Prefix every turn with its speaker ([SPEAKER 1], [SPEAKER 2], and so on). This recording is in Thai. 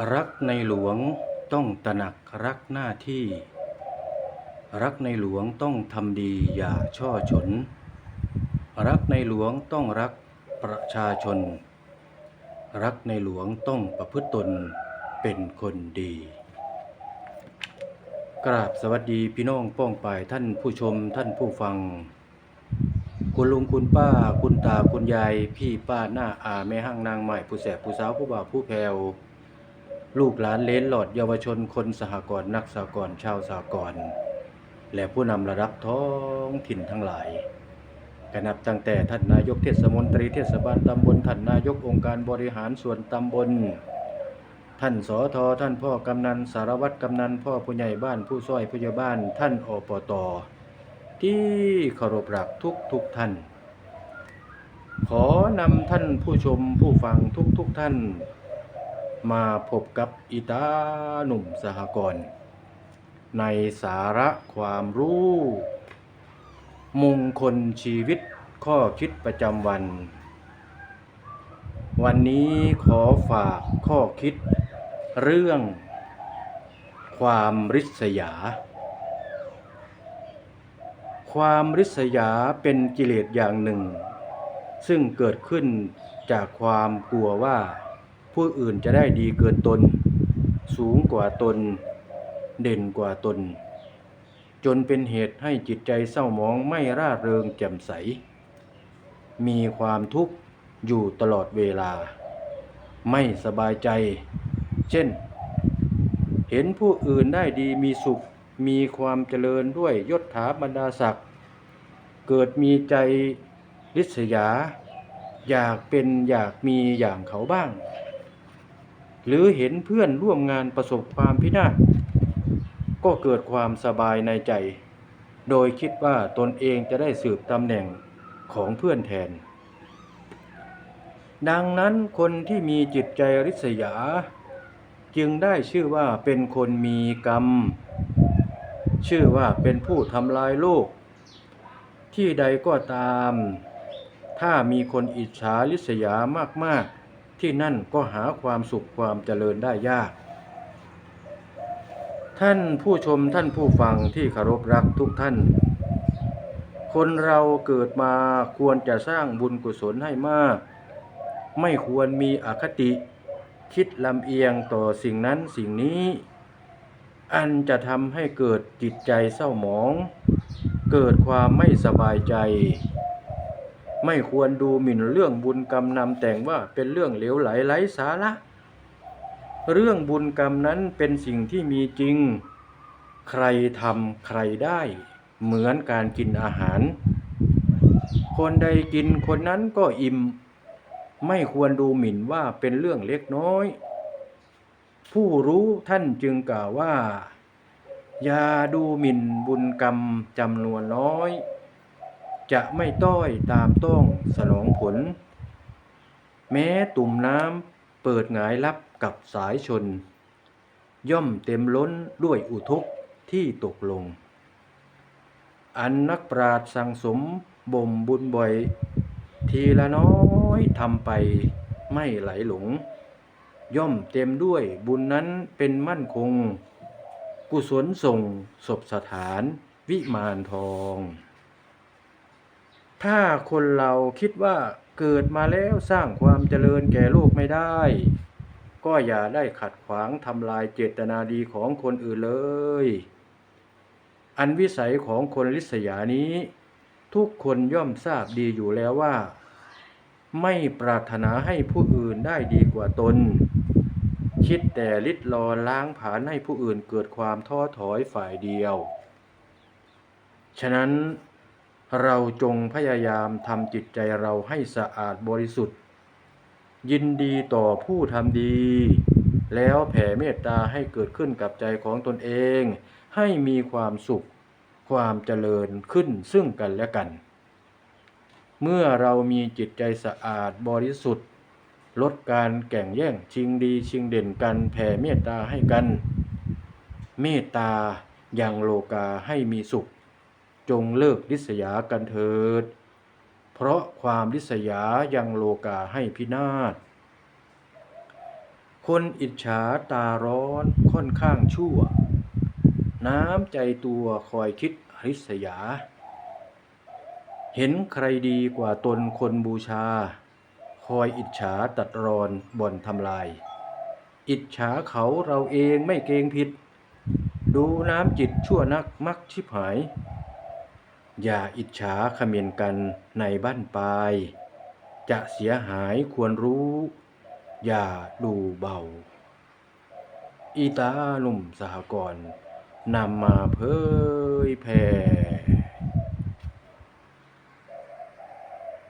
[SPEAKER 1] รักในหลวงต้องตระหนักรักหน้าที่ รักในหลวงต้องทำดีอย่าช่อฉน รักในหลวงต้องรักประชาชน รักในหลวงต้องประพฤติตนเป็นคนดี กราบสวัสดีพี่น้องป้องปายท่านผู้ชมท่านผู้ฟัง คุณลุงคุณป้าคุณตาคุณยาย พี่ป้าหน้าอาแม่ห้างนางใหม่ผู้แสบผู้สาวผู้บ่าวผู้แพว ลูกหลานเลนหลอดเยาวชนคนสหกรณ์นักสหกรณ์ชาวสหกรณ์และผู้นำระดับท้องถิ่นทั้งหลายกนับตั้งแต่ท่านนายกเทศมนตรีเทศบาลตำบลท่านนายกองค์การบริหารส่วนตำบล ท่านสอทอท่านพ่อกำนันสารวัตรกำนันพ่อผู้ใหญ่บ้านผู้ซ้อยผู้ใหญ่บ้านท่านอปตที่เคารพรักทุกทุกท่าน ขอนำท่านผู้ชมผู้ฟังทุกทุกท่าน มาพบกับอีตาหนุ่มสหกรณ์ในสาระความรู้ มงคลชีวิตข้อคิดประจำวัน วันนี้ขอฝากข้อคิด เรื่อง ความริษยา ความริษยาเป็นกิเลสอย่างหนึ่ง ซึ่งเกิดขึ้นจากความกลัวว่า ผู้อื่นจะได้ดีเกินตน สูงกว่าตน เด่นกว่าตน จนเป็นเหตุให้จิตใจเศร้าหมองไม่ร่าเริงแจ่มใส มีความทุกข์อยู่ตลอดเวลา ไม่สบายใจ เช่น เห็นผู้อื่นได้ดีมีสุข มีความเจริญด้วยยศถาบรรดาศักดิ์เกิดมีใจริษยา อยากเป็นอยากมีอย่างเขาบ้าง หรือเห็นเพื่อนร่วมงานประสบความพินาศก็เกิดความสบายในใจ โดยคิดว่าตนเองจะได้สืบตำแหน่งของเพื่อนแทน ดังนั้นคนที่มีจิตใจริษยา จึงได้ชื่อว่าเป็นคนมีกรรม ชื่อว่าเป็นผู้ทำลายโลก ที่ใดก็ตาม ถ้ามีคนอิจฉาริษยามากๆ ที่นั่นก็หาความสุขความเจริญได้ยาก ท่านผู้ชมท่านผู้ฟังที่เคารพรักทุกท่าน คนเราเกิดมาควรจะสร้างบุญกุศลให้มาก ไม่ควรมีอคติ คิดลำเอียงต่อสิ่งนั้นสิ่งนี้ อันจะทำให้เกิดจิตใจเศร้าหมอง เกิดความไม่สบายใจ ไม่ควรดูหมิ่นเรื่องบุญกรรมนำแต่งว่าเป็นเรื่องเหลวไหลไร้สาระ เรื่องบุญกรรมนั้นเป็นสิ่งที่มีจริง ใครทำใครได้ เหมือนการกินอาหาร คนใดกินคนนั้นก็อิ่ม ไม่ควรดูหมิ่นว่าเป็นเรื่องเล็กน้อย ผู้รู้ท่านจึงกล่าวว่า อย่าดูหมิ่นบุญกรรมจำนวนน้อย จะไม่ต้อยตามต้องสนองผล แม้ตุ่มน้ำเปิดหงายลับกับสายชน ย่อมเต็มล้นด้วยอุทกที่ตกลง อันนักปราดสังสมบ่มบุญบ่อย ทีละน้อยทำไปไม่ไหลหลง ย่อมเต็มด้วยบุญนั้นเป็นมั่นคง กุศลส่งศพสถานวิมานทอง ถ้าคนเราคิดว่าเกิดมาแล้วสร้างความเจริญแก่โลกไม่ได้ ก็อย่าได้ขัดขวางทำลายเจตนาดีของคนอื่นเลย อันวิสัยของคนลิษยานี้ ทุกคนย่อมทราบดีอยู่แล้วว่า ไม่ปรารถนาให้ผู้อื่นได้ดีกว่าตน คิดแต่ลิดรอนล้างผลาญให้ผู้อื่นเกิดความท้อถอยฝ่ายเดียว ฉะนั้น เราจงพยายามทำจิตใจเราให้สะอาดบริสุทธิ์ ยินดีต่อผู้ทำดี แล้วแผ่เมตตาให้เกิดขึ้นกับใจของตนเอง ให้มีความสุข ความเจริญขึ้นซึ่งกันและกัน เมื่อเรามีจิตใจสะอาดบริสุทธิ์ ลดการแก่งแย่งชิงดีชิงเด่นกันแผ่เมตตาให้กัน เมตตาอยังโลกาให้มีสุข จงเลิกริษยากันเถิด เพราะความริษยายังโลกาให้พินาศ คนอิจฉาตาร้อนค่อนข้างชั่ว น้ำใจตัวคอยคิดริษยา เห็นใครดีกว่าตนคนบูชา คอยอิจฉาตัดรอนบ่อนทำลาย อิจฉาเขาเราเองไม่เกงผิดดูน้ำจิตชั่วนักมักชิบหาย อย่าอิจฉาเขมียนกันในบ้านปลาย จะเสียหายควรรู้ อย่าดูเบา อีตาลุ่มสหกรณ์นำมาเผยแผ่